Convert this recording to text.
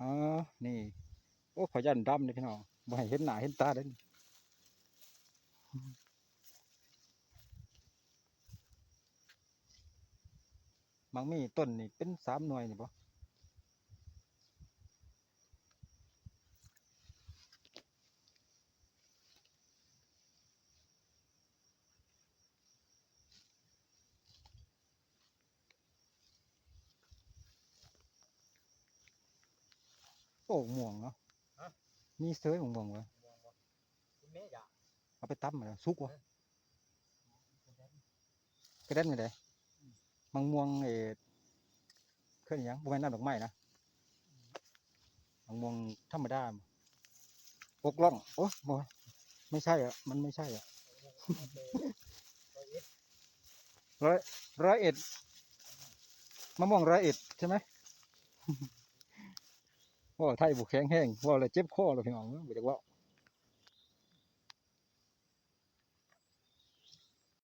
อ๋อ นี่ โอ้ขอยันดำเลยพี่น้องบ่ให้เห็นหน้าเห็นตาเด้มังมีต้นนี่เป็นสามหน่วยนี่บ่ โอ้ม่วงเนาะฮะมีเสยม่วงๆวะคุณแม่อยากเอาไปตำมาแล้วสุกวะกระเด็นไปเลยมังม่วงเออเคลื่อนหยังบ่แม่นน้ำดอกไม้นะมังม่วงธรรมดาปกล่องโอ้บ่ไม่ใช่อะมันไม่ใช่อะร้อยร้อยเอ็ดมะม่วงร้อยเอ็ดใช่ไหม ว่าไทยบุกแข็งแห้งว่าอะไรเจ็บคอเราพี่น้องบ่อยากว่า